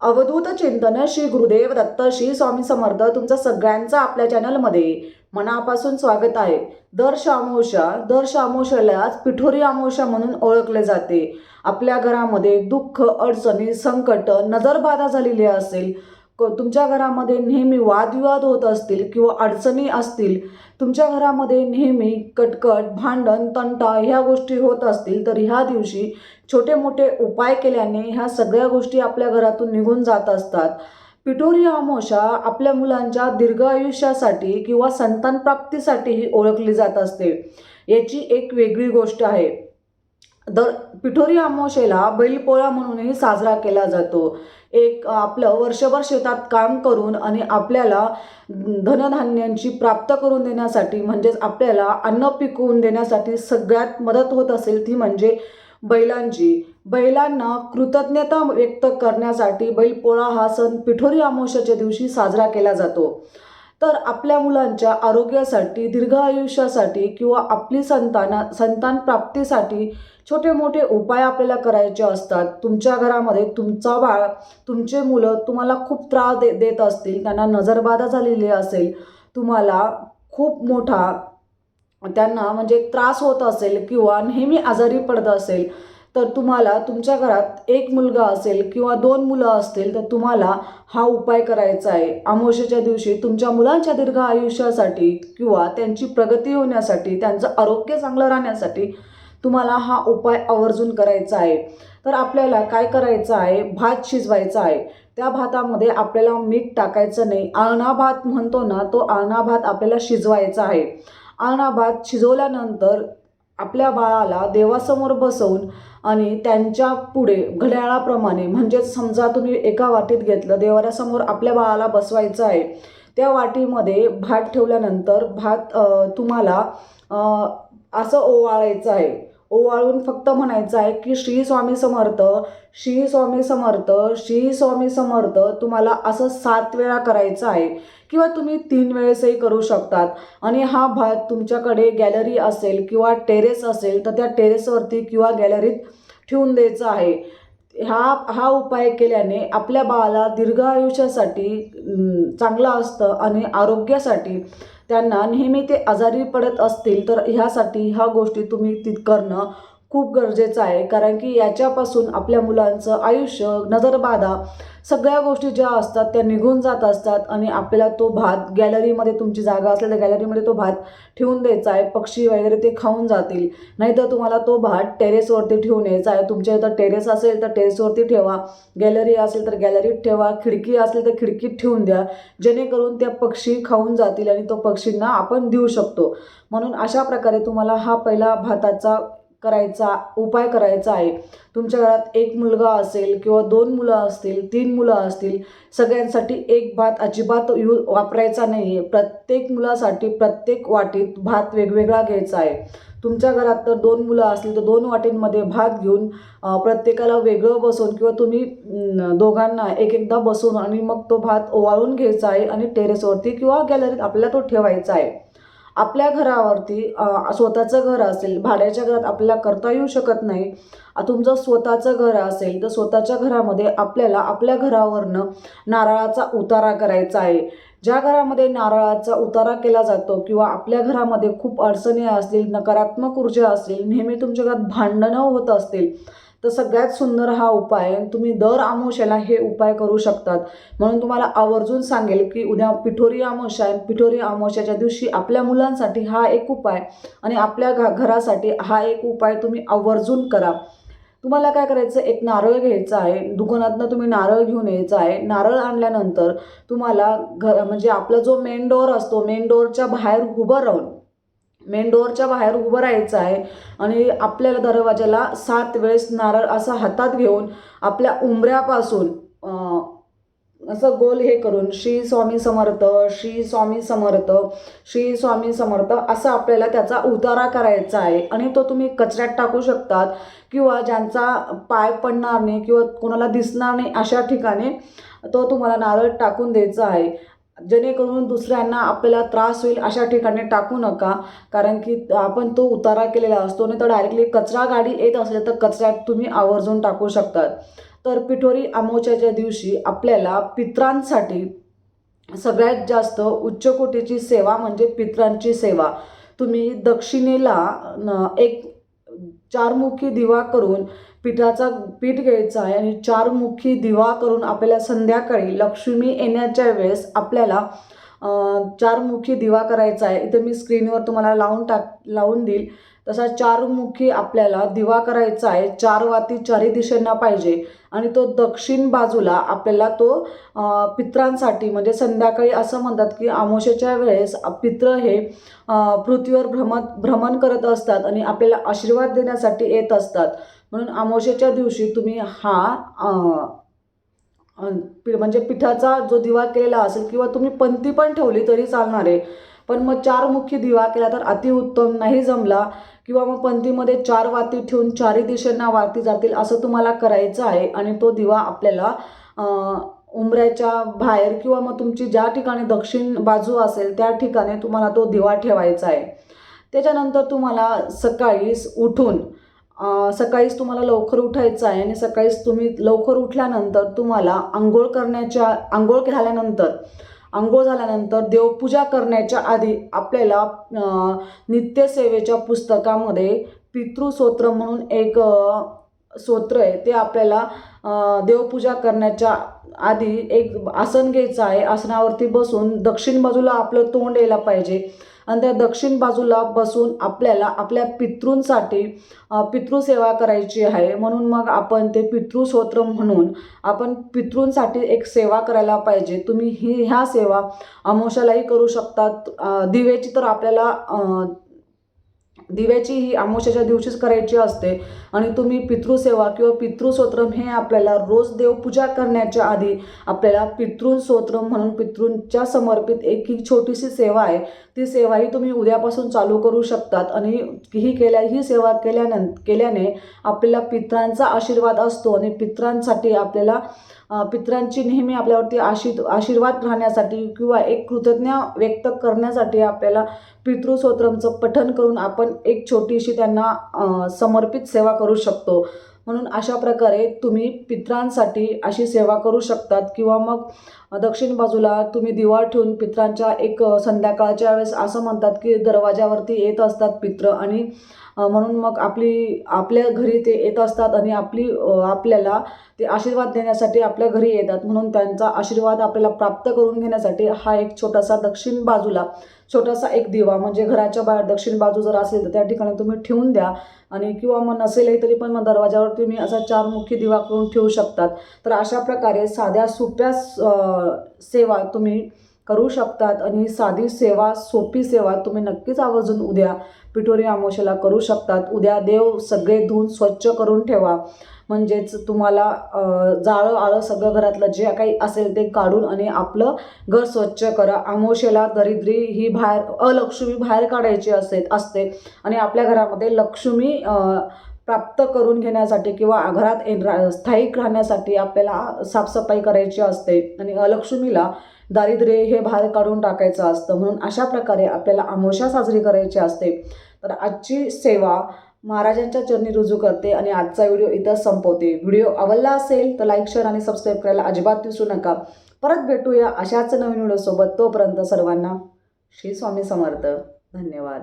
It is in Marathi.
अवधूत चिंतन श्री गुरुदेव दत्त श्री स्वामी समर्थ तुमचं सगळ्यांचं आपल्या चॅनलमध्ये मनापासून स्वागत आहे. दर शामोशा दर शामोशालाच पिठोरी आमोशा म्हणून ओळखले जाते. आपल्या घरामध्ये दुःख अडचणी संकट नजरबाधा झालेली असेल क- तुमच्या घरामध्ये नेहमी वादविवाद होत असतील किंवा अडचणी असतील तुमच्या घरामध्ये नेहमी कटकट भांडण तंटा ह्या गोष्टी होत असतील तर ह्या दिवशी छोटे मोठे उपाय केल्याने ह्या सगळ्या गोष्टी आपल्या घरातून निघून जात असतात. पिठोरी अमावस्या आपल्या मुलांच्या दीर्घ आयुष्यासाठी किंवा संतान प्राप्तीसाठीही ओळखली जात असते. याची एक वेगळी गोष्ट आहे. दर पिठोरी अमावस्येला बैलपोळा म्हणूनही साजरा केला जातो. एक आपलं वर्षभर शेतात काम करून आणि आपल्याला धनधान्यांची प्राप्त करून देण्यासाठी म्हणजेच आपल्याला अन्न पिकवून देण्यासाठी सगळ्यात मदत होत असेल ती म्हणजे बैलांची. बैलांना कृतज्ञता व्यक्त करण्यासाठी बैलपोळा हा सण पिठोरी अमावश्याच्या दिवशी साजरा केला जातो. तर आपल्या मुलांच्या आरोग्यासाठी दीर्घ आयुष्यासाठी किंवा आपली संताना संतान प्राप्तीसाठी छोटे मोठे उपाय आपल्याला करायचे असतात. तुमच्या घरामध्ये तुमचा बाळ तुमचे मुलं तुम्हाला खूप त्रास दे देत असतील त्यांना नजरबाधा झालेली असेल तुम्हाला खूप मोठा त्यांना म्हणजे त्रास होत असेल किंवा नेहमी आजारी पडत असेल तर तुम्हाला तुमच्या घरात एक मुलगा असेल किंवा दोन मुलं असतील तर तुम्हाला हा उपाय करायचा आहे. अमावस्येच्या दिवशी तुमच्या मुलांच्या दीर्घ आयुष्यासाठी किंवा त्यांची प्रगती होण्यासाठी त्यांचं आरोग्य चांगलं राहण्यासाठी तुम्हाला हा उपाय आवर्जून करायचा आहे. तर आपल्याला काय करायचं आहे? भात शिजवायचा आहे. त्या भातामध्ये आपल्याला मीठ टाकायचं नाही. आळणा भात म्हणतो ना तो आळणा भात आपल्याला शिजवायचा आहे. आळणा भात शिजवल्यानंतर आपल्या बाळाला देवासमोर बसवून आणि त्यांच्या पुढे घड्याळाप्रमाणे म्हणजेच समजा तुम्ही एका वाटीत घेतलं देवाऱ्यासमोर आपल्या बाळाला बसवायचं आहे त्या वाटीमध्ये भात ठेवल्यानंतर भात तुम्हाला असं ओवाळायचं आहे. ओवाळून फक्त म्हणायचं आहे की श्री स्वामी समर्थ श्री स्वामी समर्थ श्री स्वामी समर्थ तुम्हाला असं सात वेळा करायचं आहे किंवा तुम्ही तीन वेळेसही करू शकतात. आणि हा भाग तुमच्याकडे गॅलरी असेल किंवा टेरेस असेल तर त्या टेरेसवरती किंवा गॅलरीत ठेवून द्यायचं आहे. हा हा उपाय केल्याने आपल्या बाळाला दीर्घ आयुष्यासाठी चांगलं असतं आणि आरोग्यासाठी त्यांना नेहमी ते आजारी पडत असतील तर ह्यासाठी ह्या गोष्टी तुम्ही ती करणं खूप गरजेचं आहे. कारण की याच्यापासून आपल्या मुलांचं आयुष्य नजरबाधा सगळ्या गोष्टी ज्या असतात त्या निघून जात असतात आणि आपल्याला तो भात गॅलरीमध्ये तुमची जागा असेल तर गॅलरीमध्ये तो भात ठेवून द्यायचा आहे. पक्षी वगैरे ते खाऊन जातील. नाहीतर तुम्हाला तो भात टेरेसवरती ठेवून यायचा आहे. तुमच्या इथं टेरेस असेल तर टेरेसवरती ठेवा. गॅलरी असेल तर गॅलरीत ठेवा. खिडकी असेल तर खिडकीत ठेवून द्या. जेणेकरून त्या पक्षी खाऊन जातील आणि तो पक्षींना आपण देऊ शकतो. म्हणून अशा प्रकारे तुम्हाला हा पहिला भाताचा करायचा उपाय करायचा आहे. तुमच्या घरात एक मुलगा असेल किंवा दोन मुलं असतील तीन मुलं असतील सगळ्यांसाठी एक भात अजिबात यू वापरायचा नाही आहे प्रत्येक मुलासाठी प्रत्येक वाटीत भात वेगवेगळा घ्यायचा आहे. तुमच्या घरात तर दोन मुलं असतील तर दोन वाटींमध्ये भात घेऊन प्रत्येकाला वेगळं बसवून किंवा तुम्ही दोघांना एक एकदा बसवून आणि मग तो भात ओवाळून घ्यायचा आहे आणि टेरेसवरती किंवा गॅलरीत आपल्याला तो ठेवायचा आहे. आपल्या घरावरती स्वतःचं घर असेल भाड्याच्या घरात आपल्याला करता येऊ शकत नाही. तुमचं स्वतःचं घर असेल तर स्वतःच्या घरामध्ये आपल्याला आपल्या घरावरनं नारळाचा उतारा करायचा आहे. ज्या घरामध्ये नारळाचा उतारा केला जातो किंवा आपल्या घरामध्ये खूप अडचणी असतील नकारात्मक ऊर्जा असतील नेहमी तुमच्या घरात भांडणं होत असतील तर सगळ्यात सुंदर हा उपाय तुम्ही दर आमोश्याला हे उपाय करू शकतात. म्हणून तुम्हाला आवर्जून सांगेल की उद्या पिठोरी आमोशा आहे. पिठोरी अमावस्याच्या दिवशी आपल्या मुलांसाठी हा एक उपाय आणि आपल्या घ घरासाठी हा एक उपाय तुम्ही आवर्जून करा. तुम्हाला काय करायचं? एक नारळ घ्यायचा आहे. दुकानातनं तुम्ही नारळ घेऊन यायचा आहे. नारळ आणल्यानंतर तुम्हाला घर म्हणजे आपला जो मेन डोअर असतो मेन डोअरच्या बाहेर उभं राहून मेन डोअरच्या बाहेर उभं राहायचं आहे. आणि आपल्याला दरवाजाला सात वेळेस नारळ असा हातात घेऊन आपल्या उंबऱ्यापासून असं गोल हे करून श्री स्वामी समर्थ श्री स्वामी समर्थ श्री स्वामी समर्थ असा आपल्याला त्याचा उतारा करायचा आहे. आणि तो तुम्ही कचऱ्यात टाकू शकतात किंवा ज्यांचा पाय पडणार नाही किंवा कोणाला दिसणार नाही अशा ठिकाणी तो तुम्हाला नारळ टाकून द्यायचा आहे. जेणेकरून दुसऱ्यांना आपल्याला त्रास होईल अशा ठिकाणी टाकू नका. कारण की आपण तो उतारा केलेला असतो नाही तर डायरेक्टली कचरा गाडी येत असेल तर कचऱ्यात तुम्ही आवर्जून टाकू शकतात. तर पिठोरी अमावस्याच्या दिवशी आपल्याला पित्रांसाठी सगळ्यात जास्त उच्चकोटीची सेवा म्हणजे पित्रांची सेवा. तुम्ही दक्षिणेला एक चारमुखी दिवा करून पिठाचा पीठ घ्यायचा आहे आणि चारमुखी दिवा करून आपल्याला संध्याकाळी लक्ष्मी येण्याच्या वेळेस आपल्याला चारमुखी दिवा करायचा आहे. इथे मी स्क्रीनवर तुम्हाला लावून टाक लावून देईल. तसा चारमुखी आपल्याला दिवा करायचा आहे. चार वाती चारही दिशेंना पाहिजे आणि तो दक्षिण बाजूला आपल्याला तो पित्रांसाठी म्हणजे संध्याकाळी असं म्हणतात की आमोशेच्या वेळेस पित्र हे पृथ्वीवर भ्रमण भ्रमण करत असतात आणि आपल्याला आशीर्वाद देण्यासाठी येत असतात. म्हणून अमावस्येच्या दिवशी तुम्ही हा पि- म्हणजे पिठाचा जो दिवा केलेला असेल किंवा तुम्ही पंथी पण ठेवली तरी चालणार आहे. पण मग चारमुखी दिवा केला तर अतिउत्तम नाही जमला किंवा मग पंथीमध्ये चार वाती ठेवून चारही दिशेंना वाती जातील असं तुम्हाला करायचं आहे आणि तो दिवा आपल्याला उमऱ्याच्या उंबऱ्याच्या बाहेर किंवा मग तुमची ज्या ठिकाणी दक्षिण बाजू असेल त्या ठिकाणी तुम्हाला तो दिवा ठेवायचा आहे. त्याच्यानंतर तुम्हाला सकाळी उठून सकाळीच तुम्हाला लवकर उठायचं आहे आणि सकाळीच तुम्ही लवकर उठल्यानंतर तुम्हाला आंघोळ करण्याच्या आंघोळ झाल्यानंतर आंघोळ झाल्यानंतर देवपूजा करण्याच्या आधी आपल्याला नित्यसेवेच्या पुस्तकामध्ये पितृस्तोत्र म्हणून एक अं, स्तोत्र आहे. ते आपल्याला देवपूजा करण्याच्या आधी एक आसन घ्यायचं आहे. आसनावरती बसून दक्षिण बाजूला आपलं तोंड यायला पाहिजे. आणि त्या दक्षिण बाजूला बसून आपल्याला आपल्या पितृंसाठी पितृसेवा करायची आहे. म्हणून मग आपण ते पितृस्तोत्र म्हणून आपण पितृंसाठी एक सेवा करायला पाहिजे. तुम्ही ही ह्या सेवा अमोशालाही करू शकतात. दिवेची तर आपल्याला दिव्याची ही अमावस्याच्या दिवशीच करायची असते. आणि तुम्ही पितृसेवा किंवा पितृस्तोत्रम हे आपल्याला रोज देवपूजा करण्याच्या आधी आपल्याला पितृसोत्रम म्हणून पितृंच्या समर्पित एक ही छोटीशी सेवा आहे. ती सेवाही तुम्ही उद्यापासून चालू करू शकतात. आणि ही केल्या ही सेवा केल्यानं केल्याने आपल्याला पित्रांचा आशीर्वाद असतो आणि पित्रांसाठी आपल्याला पित्रांची नेहमी आपल्यावरती आशी आशीर्वाद राहण्यासाठी किंवा एक कृतज्ञ व्यक्त करण्यासाठी आपल्याला पितृस्तोत्रमचं पठन करून आपण एक छोटीशी त्यांना समर्पित सेवा करू शकतो. म्हणून अशा प्रकारे तुम्ही पित्रांसाठी अशी सेवा करू शकतात किंवा मग दक्षिण बाजूला तुम्ही दिवा ठेवून पित्रांच्या एक संध्याकाळच्या वेळेस असं म्हणतात की दरवाजावरती येत असतात पित्र आणि म्हणून मग आपली आपल्या घरी ते येत असतात आणि आपली आपल्याला ते आशीर्वाद देण्यासाठी आपल्या घरी येतात. म्हणून त्यांचा आशीर्वाद आपल्याला प्राप्त करून घेण्यासाठी हा एक छोटासा दक्षिण बाजूला छोटासा एक दिवा म्हणजे घराच्या बाहेर दक्षिण बाजू जर असेल तर त्या ठिकाणी तुम्ही ठेवून द्या. आणि किंवा मग नसेलही तरी पण मग दरवाजावर तुम्ही असा चारमुखी दिवा करून ठेवू शकतात. तर अशा प्रकारे साध्या सोप्या सेवा तुम्ही करू शकतात आणि साधी सेवा सोपी सेवा तुम्ही नक्कीच आवर्जून उद्या पिठोरी अमावस्याला करू शकतात. उद्या देव सगळे धुवून स्वच्छ करून ठेवा. म्हणजेच तुम्हाला जाळं आळं सगळं घरातलं जे काही असेल ते काढून आणि आपलं घर स्वच्छ करा. आमोशेला दरिद्री ही बाहेर अलक्ष्मी बाहेर काढायची असते असते. आणि आपल्या घरामध्ये लक्ष्मी प्राप्त करून घेण्यासाठी किंवा घरात एन रा- स्थायिक राहण्यासाठी आपल्याला साफसफाई करायची असते. आणि अलक्ष्मीला दारिद्र्य हे बाहेर काढून टाकायचं असतं. म्हणून अशा प्रकारे आपल्याला आमोशा साजरी करायची असते. तर आजची सेवा महाराजांच्या चरणी रुजू करते आणि आजचा व्हिडिओ इथं संपवते. व्हिडिओ आवडला असेल तर लाईक शेअर आणि सबस्क्राईब करायला अजिबात विसरू नका. परत भेटूया अशाच नवीन व्हिडिओसोबत. तोपर्यंत सर्वांना श्री स्वामी समर्थ. धन्यवाद.